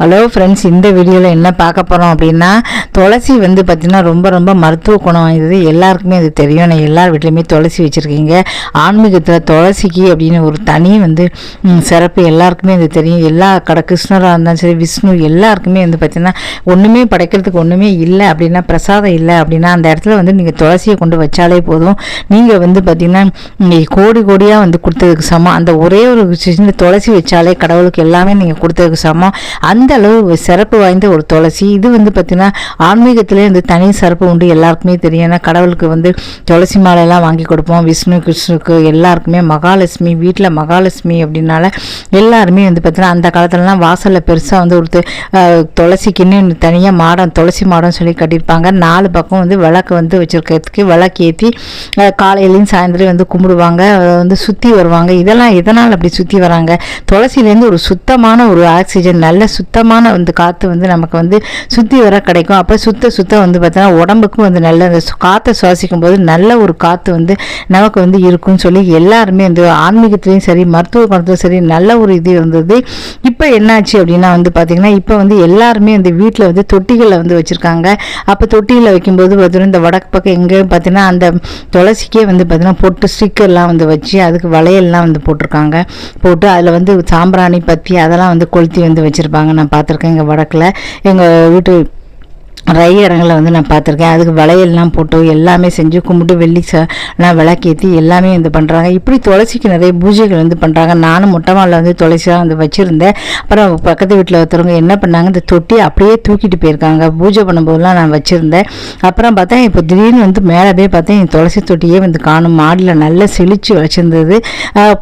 Hello friends இந்த வீடியோவில் என்ன பார்க்க போகிறோம் அப்படின்னா துளசி வந்து பார்த்திங்கன்னா ரொம்ப ரொம்ப மருத்துவ குணம் வாய்ந்தது. எல்லாருக்குமே அது தெரியும். நான் எல்லார் வீட்லையுமே துளசி வச்சுருக்கீங்க. ஆன்மீகத்தில் துளசிக்கு அப்படின்னு ஒரு தனி வந்து சிறப்பு எல்லாருக்குமே அது தெரியும். எல்லா கடை கிருஷ்ணராக இருந்தாலும் சரி விஷ்ணு எல்லாருக்குமே வந்து பார்த்திங்கன்னா ஒன்றுமே படைக்கிறதுக்கு ஒன்றுமே இல்லை அப்படின்னா பிரசாதம் இல்லை அப்படின்னா அந்த இடத்துல வந்து நீங்கள் துளசியை கொண்டு வச்சாலே போதும். நீங்கள் வந்து பார்த்திங்கன்னா கோடி கோடியாக வந்து கொடுத்ததுக்கு சமம். அந்த ஒரே ஒரு சின்ன துளசி வச்சாலே கடவுளுக்கு எல்லாமே நீங்கள் கொடுத்ததுக்கு சமம். அந்த அந்த அளவு சிறப்பு வாய்ந்த ஒரு துளசி? இது வந்து பார்த்திங்கன்னா ஆன்மீகத்திலே வந்து தனி சிறப்பு உண்டு. எல்லாருக்குமே தெரியும். ஏன்னா கடவுளுக்கு வந்து துளசி மாலையெல்லாம் வாங்கி கொடுப்போம். விஷ்ணு கிருஷ்ணுக்கு எல்லாருக்குமே மகாலட்சுமி வீட்டில் மகாலட்சுமி அப்படின்னால எல்லாருமே வந்து பார்த்திங்கன்னா அந்த காலத்துலலாம் வாசலில் பெருசாக வந்து ஒரு துளசிக்குன்னு தனியாக மாடம் துளசி மாடம் சொல்லி கட்டியிருப்பாங்க. நாலு பக்கம் வந்து விளக்கு வந்து வச்சுருக்கிறதுக்கு விளக்கு ஏற்றி காலையிலையும் சாயந்தரம் வந்து கும்பிடுவாங்க. வந்து சுற்றி வருவாங்க. இதெல்லாம் எதனால் அப்படி சுற்றி வராங்க? துளசிலேருந்து ஒரு சுத்தமான ஒரு ஆக்சிஜன் நல்ல சுத்தமான வந்து காற்று வந்து நமக்கு வந்து சுற்றி வர கிடைக்கும். அப்போ சுத்த சுத்த வந்து பார்த்தோன்னா உடம்புக்கும் வந்து நல்ல அந்த காற்றை சுவாசிக்கும் போது நல்ல ஒரு காற்று வந்து நமக்கு வந்து இருக்கும்னு சொல்லி எல்லாருமே வந்து ஆன்மீகத்துலேயும் சரி மருத்துவ குணத்துலையும் சரி நல்ல ஒரு இது இருந்தது. இப்போ என்னாச்சு அப்படின்னா வந்து பார்த்திங்கன்னா இப்போ வந்து எல்லாருமே வந்து வீட்டில் வந்து தொட்டிகளில் வந்து வச்சுருக்காங்க. அப்போ தொட்டியில் வைக்கும்போது பார்த்தீங்கன்னா இந்த வடக்கு பக்கம் எங்கேயும் பார்த்தீங்கன்னா அந்த துளசிக்கே வந்து பார்த்தீங்கன்னா பொட்டு ஸ்டிக்கர்லாம் வந்து வச்சு அதுக்கு வளையல்லாம் வந்து போட்டிருக்காங்க. போட்டு அதில் வந்து சாம்பிராணி பத்தி அதெல்லாம் வந்து கொளுத்தி வந்து வச்சுருப்பாங்க. நான் பார்த்துருக்கேன் எங்கள் வடக்கில். எங்கள் வீட்டு ரை இடங்களில் வந்து நான் பார்த்துருக்கேன். அதுக்கு வளையல்லாம் போட்டு எல்லாமே செஞ்சு கும்பிட்டு வெள்ளி ச நான் விளக்கேற்றி எல்லாமே வந்து பண்ணுறாங்க இப்படி துளசிக்கு நிறைய பூஜைகள் வந்து பண்ணுறாங்க நானும் மொட்டை மாலில் வந்து துளசியாக வந்து வச்சுருந்தேன். அப்புறம் பக்கத்து வீட்டில் ஒருத்தவங்க என்ன பண்ணாங்க இந்த தொட்டி அப்படியே தூக்கிட்டு போயிருக்காங்க. பூஜை பண்ணும்போதெல்லாம் நான் வச்சுருந்தேன். அப்புறம் பார்த்தா இப்போ திடீர்னு வந்து மேலே போய் பார்த்தேன் என் துளசி தொட்டியே வந்து காணும் மாடியில் நல்லா செழிச்சு வச்சுருந்தது.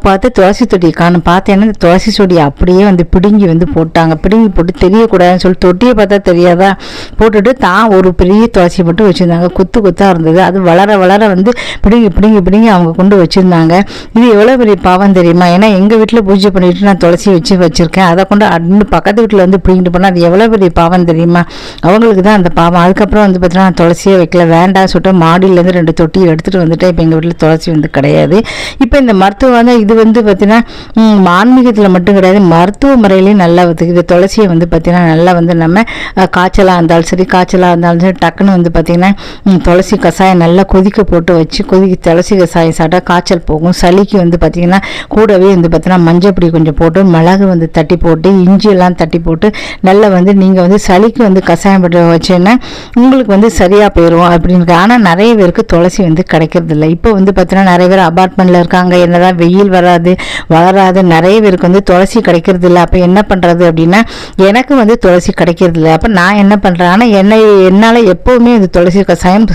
பார்த்து துளசி தொட்டியை காணும் பார்த்தேன்னா இந்த துளசி செடியை அப்படியே வந்து பிடுங்கி வந்து போட்டாங்க. பிடுங்கி போட்டு தெரியக்கூடாதுன்னு சொல்லி தொட்டியை பார்த்தா தெரியாதா? போட்டுட்டு தான் ஒரு பெரிய துளசி மட்டும் வச்சுருந்தாங்க. குத்து குத்தாக இருந்தது. அது வளர வளர வந்து பிடுங்கி பிடுங்கி பிடுங்கி அவங்க கொண்டு வச்சுருந்தாங்க. இது எவ்வளோ பெரிய பாவம் தெரியுமா? ஏன்னா எங்கள் வீட்டில் பூஜை பண்ணிவிட்டு நான் துளசி வச்சு வச்சுருக்கேன். அதை கொண்டு அன்னு பக்கத்து வீட்டில் வந்து பிடிங்கிட்டு போனால் அது எவ்வளோ பெரிய பாவம் தெரியுமா? அவங்களுக்கு தான் அந்த பாவம். அதுக்கப்புறம் வந்து பார்த்தீங்கன்னா நான் துளசியே வைக்கல. வேண்டாம் சொல்லிட்டு மாடியிலேருந்து ரெண்டு தொட்டி எடுத்துகிட்டு வந்துட்டேன். இப்போ எங்கள் வீட்டில் துளசி வந்து கிடையாது. இப்போ இந்த மருத்துவம் வந்து இது வந்து பார்த்தீங்கன்னா ஆன்மீகத்தில் மட்டும் கிடையாது. மருத்துவ முறையிலையும் நல்லா வந்து துளசியை வந்து பார்த்தீங்கன்னா நல்லா வந்து நம்ம காய்ச்சலாக இருந்தாலும் சரி காய்ச்சல் காய்ச்சலாக இருந்தாலும் சரி டக்குன்னு வந்து பார்த்தீங்கன்னா துளசி கஷாயம் நல்லா கொதிக்க போட்டு வச்சு கொதிக்க துளசி கஷாயம் சாப்பிட்டா காய்ச்சல் போகும். சளிக்கு வந்து பார்த்தீங்கன்னா கூடவே வந்து பார்த்தீங்கன்னா மஞ்சள் பொடி கொஞ்சம் போட்டு மிளகு வந்து தட்டி போட்டு இஞ்சியெல்லாம் தட்டி போட்டு நல்லா வந்து நீங்கள் வந்து சளிக்கு வந்து கஷாயம் போட்டு வச்சேன்னா உங்களுக்கு வந்து சரியாக போயிடும் அப்படின்னு. ஆனால் நிறைய பேருக்கு துளசி வந்து கிடைக்கிறது இல்லை இப்போ வந்து பார்த்தீங்கன்னா நிறைய பேர் அபார்ட்மெண்ட்டில் இருக்காங்க. என்னதான் வெயில் வராது வளராது நிறைய பேருக்கு வந்து துளசி கிடைக்கிறது இல்லை அப்போ என்ன பண்ணுறது அப்படின்னா எனக்கு வந்து துளசி கிடைக்கிறது இல்லை அப்போ நான் என்ன பண்ணுறேன் ஆனால் என்னை என்னால் எப்போவுமே இந்த துளசி கஷாயம்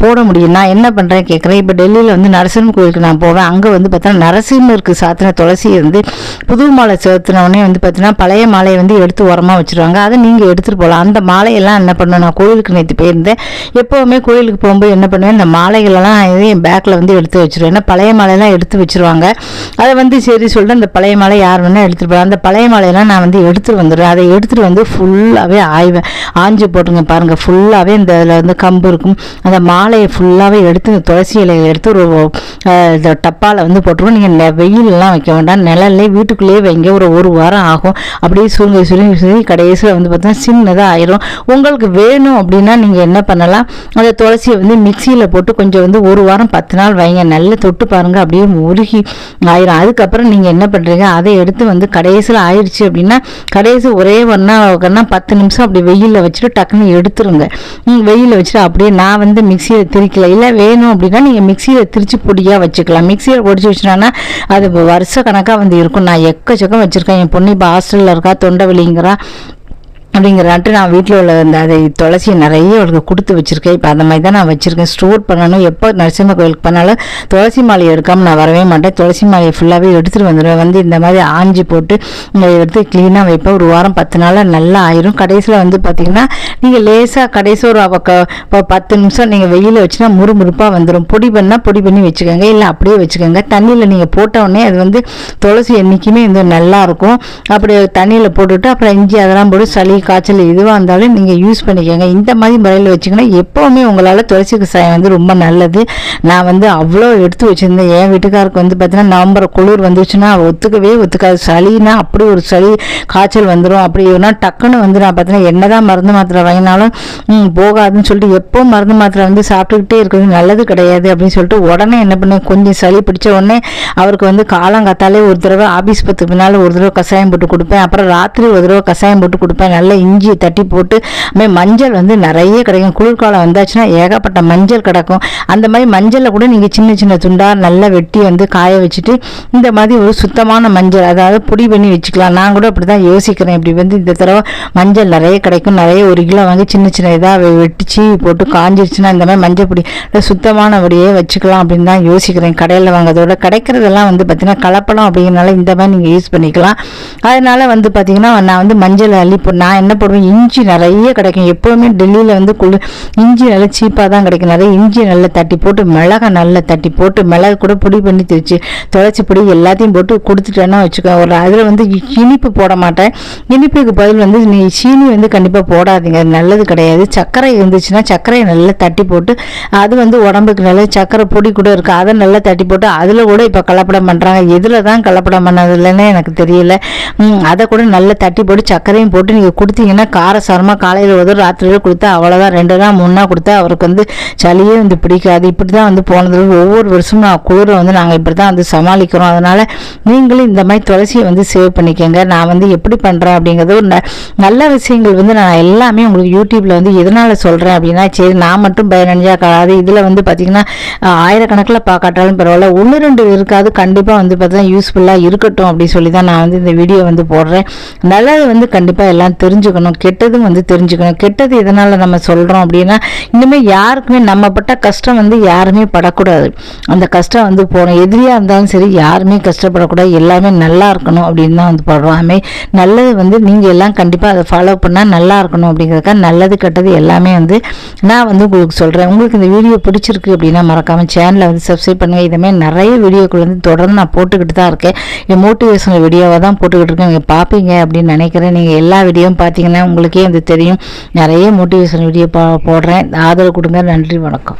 போட முடியும். நான் என்ன பண்ணுறேன் கேட்குறேன் இப்போ டெல்லியில் வந்து நரசிம்ம கோயிலுக்கு நான் போவேன். அங்கே வந்து பார்த்தா நரசிம்மருக்கு சாத்தின துளசி வந்து புது மாலை சேர்த்துனவுடனே வந்து பார்த்தீங்கன்னா பழைய மாலையை வந்து எடுத்து உரமாக வச்சுருவாங்க. அதை நீங்கள் எடுத்துகிட்டு போகலாம். அந்த மாலையெல்லாம் என்ன பண்ணுவேன்? நான் கோயிலுக்கு நேற்று போயிருந்தேன். எப்போவுமே கோயிலுக்கு போகும்போது என்ன பண்ணுவேன்? இந்த மாலைகளெல்லாம் என் பேக்கில் வந்து எடுத்து வச்சுருவேன். ஏன்னா பழைய மாலையெல்லாம் எடுத்து வச்சிருவாங்க. அதை வந்து சரி சொல்லிட்டு அந்த பழைய மாலை யார் வேணால் எடுத்துகிட்டு போகலாம். அந்த பழைய மாலையெல்லாம் நான் வந்து எடுத்துகிட்டு வந்துடுவேன். அதை எடுத்துகிட்டு வந்து ஃபுல்லாகவே ஆய்வேன். ஆஞ்சு போட்டுங்க பாருங்கள் ஃபுல்லாகவே இந்த இதில் வந்து கம்பு இருக்கும். அந்த மாலையை ஃபுல்லாகவே எடுத்து இந்த துளசி இலையை எடுத்து ஒரு இந்த டப்பாவில் வந்து போட்டுருவோம். நீங்கள் வெயிலெலாம் வைக்க வேண்டாம். நிழல்லே வீட்டுக்குள்ளேயே வைங்க. ஒரு ஒரு வாரம் ஆகும். அப்படியே சுருங்கி சுருங்கி சுருங்கி கடைசியில் வந்து பார்த்தீங்கன்னா சின்னதாக ஆயிரும். உங்களுக்கு வேணும் அப்படின்னா நீங்கள் என்ன பண்ணலாம்? அந்த துளசியை வந்து மிக்சியில் போட்டு கொஞ்சம் வந்து ஒரு வாரம் பத்து நாள் வைங்க. நல்லா தொட்டு பாருங்கள் அப்படியே உருகி ஆயிரும். அதுக்கப்புறம் நீங்கள் என்ன பண்ணுறீங்க அதை எடுத்து வந்து கடைசியில் ஆயிடுச்சு அப்படின்னா கடைசி ஒரே ஒன்றா ஒன்றா பத்து நிமிஷம் அப்படி வெயிலில் வச்சுட்டு டக்குன்னு எடுத்துருங்க. வெயிலில் வச்சுட்டு அப்படியே நான் வந்து மிக்சியில் திரிக்கல. இல்லை வேணும் அப்படின்னா நீங்கள் மிக்சியில் திரிச்சு பொடியாக வச்சுக்கலாம். மிக்சியில் பொடிச்சு வச்சுட்டோன்னா அது வருஷ கணக்காக வந்து இருக்கும். நான் எக்கச்சக்கம் வச்சுருக்கேன். என் பொண்ணு இப்போ ஹாஸ்டலில் இருக்கா தொண்டை வலிங்கிறா அப்படிங்கிறான்ட்டு நான் வீட்டில் உள்ள அந்த அதை துளசியை நிறைய அவளுக்கு கொடுத்து வச்சுருக்கேன். இப்போ அந்த மாதிரி தான் நான் வச்சுருக்கேன். ஸ்டோர் பண்ணணும். எப்போ நரசிம்ம கோயிலுக்கு பண்ணாலும் துளசி மாலை எடுக்காமல் நான் வரவே மாட்டேன். துளசி மாலையை ஃபுல்லாகவே எடுத்துகிட்டு வந்துடுவேன் வந்து இந்த மாதிரி ஆஞ்சி போட்டு எடுத்து க்ளீனாக வைப்பேன். ஒரு வாரம் பத்து நாளில் நல்லா ஆயிரும். கடைசியில் வந்து பார்த்திங்கன்னா நீங்கள் லேசாக கடைசி ஒரு அவ- இப்போ பத்து நிமிஷம் நீங்கள் வெயிலில் வச்சுனா முறுமுறுப்பாக வந்துடும் பொடி பண்ணால் பொடி பண்ணி வச்சுக்கோங்க. இல்லை அப்படியே வச்சுக்கோங்க. தண்ணியில் நீங்கள் போட்டவுடனே அது வந்து துளசி என்றைக்குமே வந்து நல்லா இருக்கும். அப்படி தண்ணியில் போட்டுவிட்டு அப்புறம் இஞ்சி அதெல்லாம் போட்டு சளி காய்ச்சல் எதுவாக இருந்தாலும் நீங்கள் யூஸ் பண்ணிக்கோங்க. இந்த மாதிரி முறையில் வச்சிங்கன்னா எப்போவுமே உங்களால் துளசி கஷாயம் வந்து ரொம்ப நல்லது. நான் வந்து அவ்வளோ எடுத்து வச்சுருந்தேன். என் வீட்டுக்காருக்கு வந்து பார்த்தீங்கன்னா நவம்பர் குளிர் வந்துச்சுன்னா ஒத்துக்கவே ஒத்துக்காது. சளினா அப்படி ஒரு சளி காய்ச்சல் வந்துடும் அப்படி ஒன்றா டக்குன்னு வந்து நான் பார்த்தீங்கன்னா என்னதான் மருந்து மாத்திரை வாங்கினாலும் போகாதுன்னு சொல்லிட்டு எப்போ மருந்து மாத்திரை வந்து சாப்பிட்டுக்கிட்டே இருக்கிறது நல்லது கிடையாது. அப்படின்னு சொல்லிட்டு உடனே என்ன பண்ணேன். கொஞ்சம் சளி பிடிச்ச உடனே அவருக்கு வந்து காலங்காத்தாலே ஒரு தடவை ஆஃபீஸ் பத்து பின்னால் ஒரு தடவை கஷாயம் போட்டு கொடுப்பேன். அப்புறம் ராத்திரி ஒரு தடவை கஷாயம் போட்டு கொடுப்பேன். நல்ல இஞ்சி தட்டி போட்டு அதுமாதிரி மஞ்சள் வந்து நிறைய கிடைக்கும். குளிர்காலம் வந்தாச்சுன்னா ஏகப்பட்ட மஞ்சள் கிடக்கும். அந்த மாதிரி மஞ்சளில் கூட நீங்கள் சின்ன சின்ன துண்டாக நல்லா வெட்டி வந்து காய வச்சுட்டு இந்த மாதிரி ஒரு சுத்தமான மஞ்சள் அதாவது பொடி பண்ணி வச்சுக்கலாம். நான் கூட அப்படி தான் யோசிக்கிறேன். இப்படி வந்து இந்த தடவை மஞ்சள் நிறைய கிடைக்கும். நிறைய ஒரு கிலோ வாங்கி சின்ன சின்ன இதாக வெட்டி போட்டு காஞ்சிருச்சுன்னா இந்த மாதிரி மஞ்சள் பொடி சுத்தமானபடியே வச்சுக்கலாம் அப்படின்னு தான் யோசிக்கிறேன். கடையில் வாங்குறதோட கிடைக்கிறதெல்லாம் வந்து பார்த்திங்கன்னா கலப்படம் அப்படிங்கிறனால இந்த மாதிரி நீங்கள் யூஸ் பண்ணிக்கலாம். அதனால் வந்து பார்த்திங்கன்னா நான் வந்து மஞ்சள் அள்ளி நான் நான் என்ன போடுவேன் இஞ்சி நிறைய கிடைக்கும். எப்போவுமே டெல்லியில் வந்து குளு இஞ்சி நல்லா சீப்பாக தான் கிடைக்கும். நிறைய இஞ்சி நல்லா தட்டி போட்டு மிளகா நல்லா தட்டி போட்டு மிளகு கூட பொடி பண்ணி திரிச்சு துளச்சி பொடி எல்லாத்தையும் போட்டு கொடுத்துட்டேன்னா வச்சுக்கோ ஒரு அதில் வந்து இனிப்பு போட மாட்டேன். இனிப்புக்கு பதில் வந்து நீ சீனி வந்து கண்டிப்பாக போடாதீங்க. அது நல்லது கிடையாது. சர்க்கரை இருந்துச்சுன்னா சர்க்கரையை நல்லா தட்டி போட்டு அது வந்து உடம்புக்கு நல்ல சர்க்கரை பொடி கூட இருக்குது அதை நல்லா தட்டி போட்டு அதில் கூட இப்போ கலப்படம் பண்ணுறாங்க எதில் தான் கலப்படம் பண்ணதில்லைன்னு எனக்கு தெரியல. அதை கூட நல்லா தட்டி போட்டு சர்க்கரையும் போட்டு நீங்கள் கொடுத்தீங்கன்னா காரசாரமாக காலையில் ஒரு ராத்திரியில் கொடுத்தா அவ்வளோதான் ரெண்டு நாள் மூணு நாள் கொடுத்தா அவருக்கு வந்து சளியே வந்து பிடிக்காது. இப்படி தான் வந்து போனது ஒவ்வொரு வருஷமும் நான் குளிரை வந்து நாங்கள் இப்படி தான் வந்து சமாளிக்கிறோம். அதனால் நீங்களும் இந்த மாதிரி துளசியை வந்து சேவ் பண்ணிக்கோங்க. நான் வந்து எப்படி பண்ணுறேன் அப்படிங்கிறது ஒரு ந- நல்ல விஷயங்கள் வந்து நான் எல்லாமே உங்களுக்கு யூடியூப்பில் வந்து எதனால் சொல்கிறேன் அப்படின்னா சரி நான் மட்டும் பயனடைஞ்சா காலாது இதில் வந்து பார்த்திங்கன்னா ஆயிரக்கணக்கில் பார்க்காட்டாலும் பரவாயில்ல. ஒன்று ரெண்டு இருக்காது. கண்டிப்பாக வந்து பார்த்தீங்கன்னா யூஸ்ஃபுல்லாக இருக்கட்டும் அப்படின்னு சொல்லி தான் நான் வந்து இந்த வீடியோ வந்து போடுறேன். நல்லது வந்து கண்டிப்பாக எல்லாம் தெரிஞ்சுக்கணும் கெட்டதும் வந்து தெரிஞ்சுக்கணும். கெட்டது எதனால் நம்ம சொல்கிறோம் அப்படின்னா இனிமேல் யாருக்குமே நம்ம பட்ட கஷ்டம் வந்து யாருமே படக்கூடாது. அந்த கஷ்டம் வந்து போகணும். எதிரியாக இருந்தாலும் சரி யாருமே கஷ்டப்படக்கூடாது. எல்லாமே நல்லா இருக்கணும் அப்படின்னு தான் வந்து படுறோம். அதுமாதிரி நல்லது வந்து நீங்கள் எல்லாம் கண்டிப்பாக அதை ஃபாலோ பண்ணால் நல்லா இருக்கணும் அப்படிங்கிறதுக்காக நல்லது கெட்டது எல்லாமே வந்து நான் வந்து உங்களுக்கு சொல்கிறேன் உங்களுக்கு இந்த வீடியோ பிடிச்சிருக்கு அப்படின்னா மறக்காமல் சேனலை வந்து சப்ஸ்கிரைப் பண்ணுங்கள் இதுமாதிரி நிறைய வீடியோக்கள் வந்து தொடர்ந்து நான் போட்டுக்கிட்டு தான் இருக்கேன். என் மோட்டிவேஷனல் வீடியோவை தான் போட்டுக்கிட்டு இருக்கேன். நீங்கள் பார்ப்பீங்க அப்படின்னு நினைக்கிறேன். நீங்கள் எல்லா வீடியோவும் பார்த்தீங்கன்னா உங்களுக்கே வந்து தெரியும். நிறைய மோட்டிவேஷனல் வீடியோ பா போடுறேன். ஆதரவு கொடுங்க. நன்றி வணக்கம்.